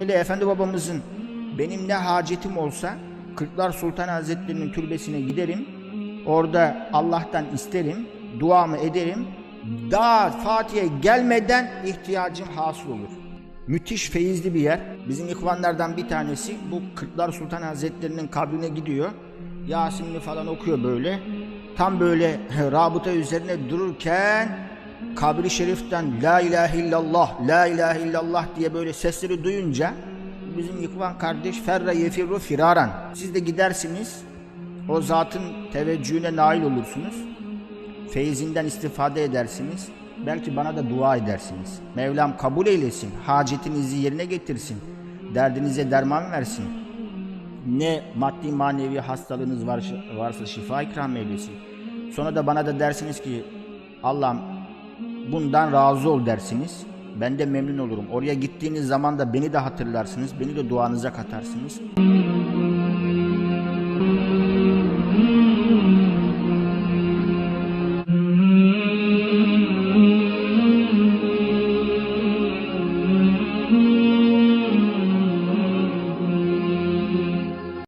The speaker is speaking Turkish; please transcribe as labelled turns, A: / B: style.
A: Hele Efendi babamızın benim ne hacetim olsa Kırklar Sultan Hazretleri'nin türbesine giderim. Orada Allah'tan isterim, duamı ederim. Daha Fatih'e gelmeden ihtiyacım hasıl olur. Müthiş feyizli bir yer. Bizim ikvanlardan bir tanesi bu Kırklar Sultan Hazretleri'nin kabrine gidiyor. Yasin'i falan okuyor böyle. Tam böyle rabıta üzerine dururken kabri şeriften la ilahe illallah, la ilahe illallah diye böyle sesleri duyunca bizim yıkılan kardeş ferra yefirru firaran. Siz de gidersiniz o zatın teveccühüne nail olursunuz. Feyzinden istifade edersiniz. Belki bana da dua edersiniz. Mevlam kabul eylesin. Hacetinizi yerine getirsin. Derdinize derman versin. Ne maddi manevi hastalığınız var, varsa şifa ikram eylesin. Sonra da bana da dersiniz ki Allah'ım bundan razı ol dersiniz. Ben de memnun olurum. Oraya gittiğiniz zaman da beni de hatırlarsınız. Beni de duanıza katarsınız.